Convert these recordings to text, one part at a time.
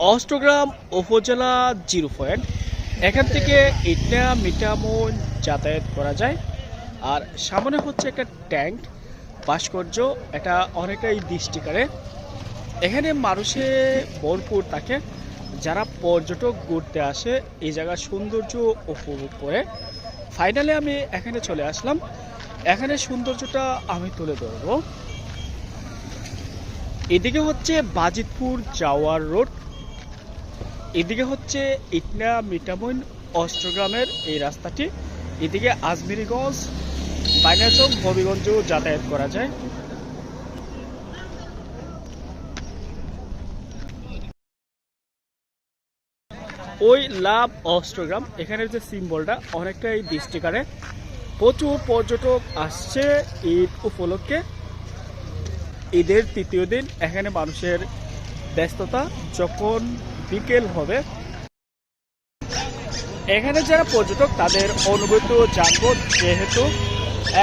অষ্টগ্রাম উপজেলা zero point. এখান থেকে ইটনা মিটামন যাতায়াত করা যায়। আর সামনে হচ্ছে একটা ট্যাঙ্ক, ভাস্কর্য, এটা অনেকটাই দৃষ্টি কাড়ে এখানে মানুষে ভরপুর থাকে। যারা পর্যটক ঘুরতে আসে, এই জায়গার সৌন্দর্য উপভোগ করে। ফাইনালে আমি এখানে চলে আসলাম। এখানে সৌন্দর্যটা আমি তুলে ধরবো। এদিকে হচ্ছে বাজিতপুর যাওয়ার রোড এদিকে হচ্ছে ইটনা মিটামইন অষ্টগ্রামের এই রাস্তাটি। এদিকে আজমিরিগঞ্জ, বাইনাচক, হবিগঞ্জেও যাতায়াত করা যায়। ওই লাভ অষ্টগ্রাম এখানের যে সিম্বলটা, অনেকটাই দৃষ্টি কাড়ে প্রচুর পর্যটক আসছে ঈদ উপলক্ষে। ঈদের তৃতীয় দিন, এখানে মানুষের ব্যস্ততা, যখন বিকেল হবে। এখানে যারা পর্যটক, তাদের অনুভূতিও জানব যেহেতু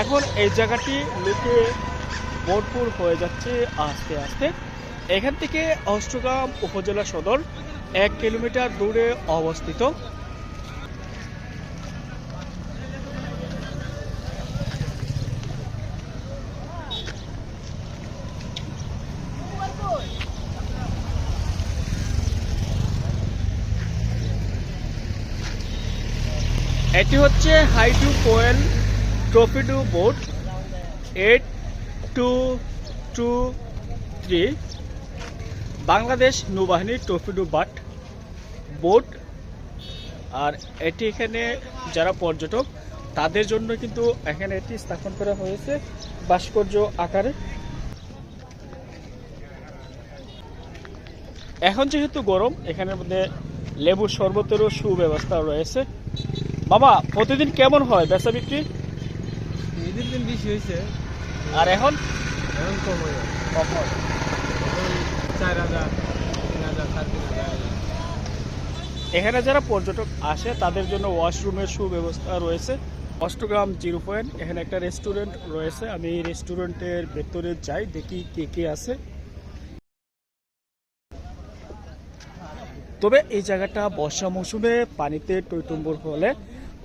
এখন এই জায়গাটি লোকে ভরপুর হয়ে যাচ্ছে আস্তে আস্তে। এখান থেকে অষ্টগ্রাম উপজেলা সদর এক কিলোমিটার দূরে অবস্থিত। এটি হচ্ছে হাইডু কোয়েল torpedo boat eight two two three. Bangladesh নৌবাহিনীর টর্পিডো বাট বোট। আর এটি এখানে যারা পর্যটক, তাদের জন্য কিন্তু এখানে এটি স্থাপন করা হয়েছে ভাস্কর্য আকারে। এখন যেহেতু গরম, এখানের মধ্যে লেবুর শরবতেরও সুব্যবস্থা রয়েছে। বাবা প্রতিদিন কেমন হয় বেচা বিক্রি? ঈদের দিন বেশি হয়েছে। আর এখন? কম হয়ে। চার হাজার তিন হাজার সাড়ে তিন হাজার। এখানে যারা পর্যটক আসে তাদের জন্য ওয়াশরুমের সুব্যবস্থা রয়েছে। অষ্টগ্রাম জিরো পয়েন্ট এখানে একটা রেস্টুরেন্ট রয়েছে। আমি এই রেস্টুরেন্টের ভেতরে যাই দেখি কে কে আছে। তবে এই জায়গাটা বর্ষা মৌসুমে পানিতে টইটুম্বর হলে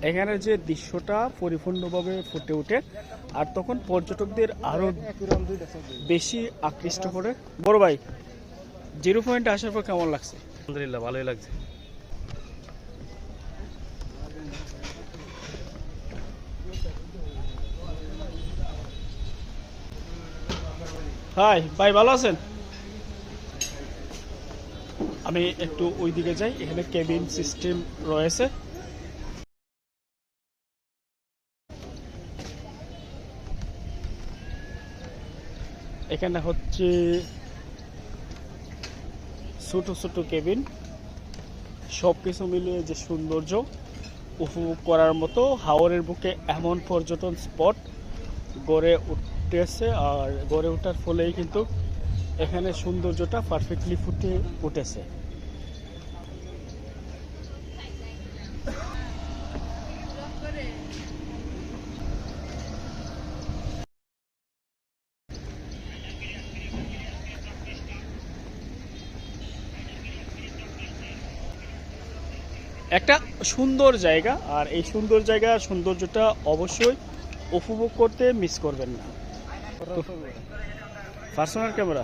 এখানে যে দৃশ্যটা পরিপূর্ণভাবে ফুটে ওঠে আর তখন পর্যটকদের আরও বেশি আকৃষ্ট করে। বড় ভাই জিরো পয়েন্টে আসার পর কেমন লাগছে? আলহামদুলিল্লাহ ভালোই লাগছে। হাই ভাই ভালো আছেন? আমি একটু ওই দিকে যাই এখানে কেবিন সিস্টেম রয়েছে। এখানে হচ্ছে ছোট ছোট কেবিন সব কিছু মিলিয়ে যে সৌন্দর্য উপভোগ করার মতো হাওরের বুকে এমন পর্যটন স্পট গড়ে উঠেছে আর গড়ে ওঠার ফলেই কিন্তু এখানে সৌন্দর্যটা পারফেক্টলি ফুটে উঠেছে। একটা সুন্দর জায়গা আর এই সুন্দর জায়গা সৌন্দর্যটা অবশ্যই উপভোগ করতে মিস করবেন না। পার্সোনাল ক্যামেরা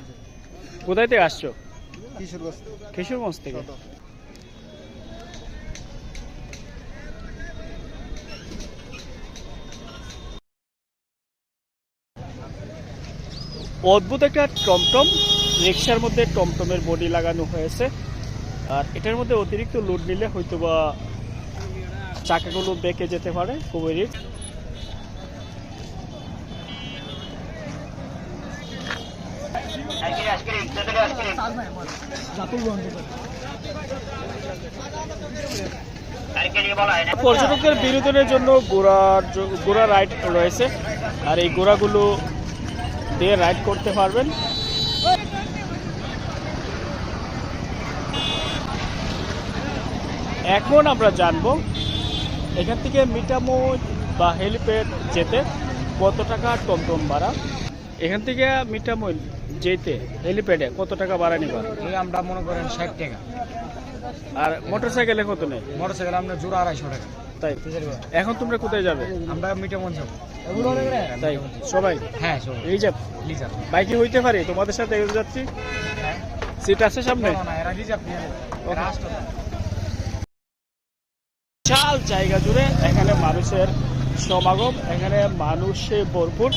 কোথায় থেকে আসছো? কিশোরগঞ্জ থেকে। অদ্ভুত একটা টমটম রিক্সার মধ্যে টমটমের বডি লাগানো হয়েছে। আর এটার মধ্যে অতিরিক্ত লোড নিলে হয়তো বা চাকাগুলো বেঁকে যেতে পারে খুবই রিস্ক পর্যটকদের বিনোদনের জন্য ঘোড়ার ঘোড়া রাইড রয়েছে, আর এই ঘোড়াগুলো দিয়ে রাইড করতে পারবেন। এখন আমরা জানব এখান থেকে মিটামোজ বা হেলিপ্যাড যেতে কত টাকা টমটম ভাড়া? এখান থেকে মিটামইল যেতে হেলিপ্যাডে কত টাকা ভাড়া নিবা? এই আমরা মনে করেন ষাট টাকা। আর মোটর সাইকেলে কত নেই মোটর সাইকেল আমরা জোড়া আড়াইশো টাকা। তাই। এখন তোমরা কোথায় যাবে? আমরা মিটে মন যাব তাই সবাই? হ্যাঁ রিজার্ভ লিজার। বাইকে হইতে পারে তোমাদের সাথে যাচ্ছি। সিট আছে সামনে না এরা রিজার্ভ নিয়ে এরা আসতো না। বিশাল জায়গা জুড়ে এখানে মানুষের সমাগম, এখানে মানুষে ভরপুর।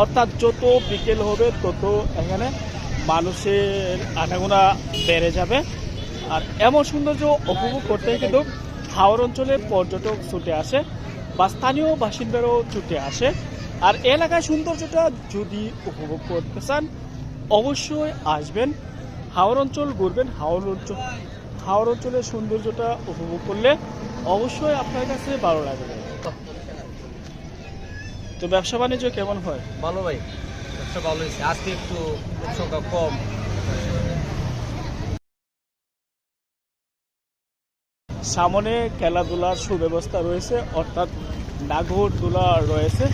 অর্থাৎ যত বিকেল হবে, তত এখানে মানুষের আনাগোনা বেড়ে যাবে। আর এমন সৌন্দর্য উপভোগ করতে কিন্তু হাওড় অঞ্চলে পর্যটক ছুটে আসে, বা স্থানীয় বাসিন্দারাও ছুটে আসে। আর এলাকায় সৌন্দর্যটা যদি উপভোগ করতে চান, অবশ্যই আসবেন। হাওড় অঞ্চল ঘুরবেন হাওড় অঞ্চল হাওড় অঞ্চলের সৌন্দর্যটা উপভোগ করলে অবশ্যই আপনার কাছে ভালো লাগবে। তো ব্যবসা বাণিজ্য কেমন হয়? ভালো ভাই ব্যবসা ভালো হয়েছে। আজকে একটু সংখ্যা কম। সামনে খেলাধুলার সুব্যবস্থা রয়েছে অর্থাৎ নাগরদোলা রয়েছে।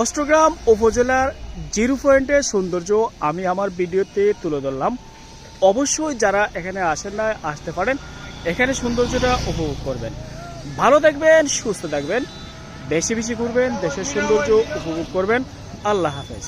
অষ্টগ্রাম উপজেলার জিরো পয়েন্টের সৌন্দর্য আমি আমার ভিডিওতে তুলে ধরলাম। অবশ্যই যারা এখানে আসেন না, আসতে পারেন। এখানে সৌন্দর্যটা উপভোগ করবেন। ভালো থাকবেন, সুস্থ থাকবেন। বেশি বেশি ঘুরবেন, দেশের সৌন্দর্য উপভোগ করবেন। আল্লাহ হাফেজ।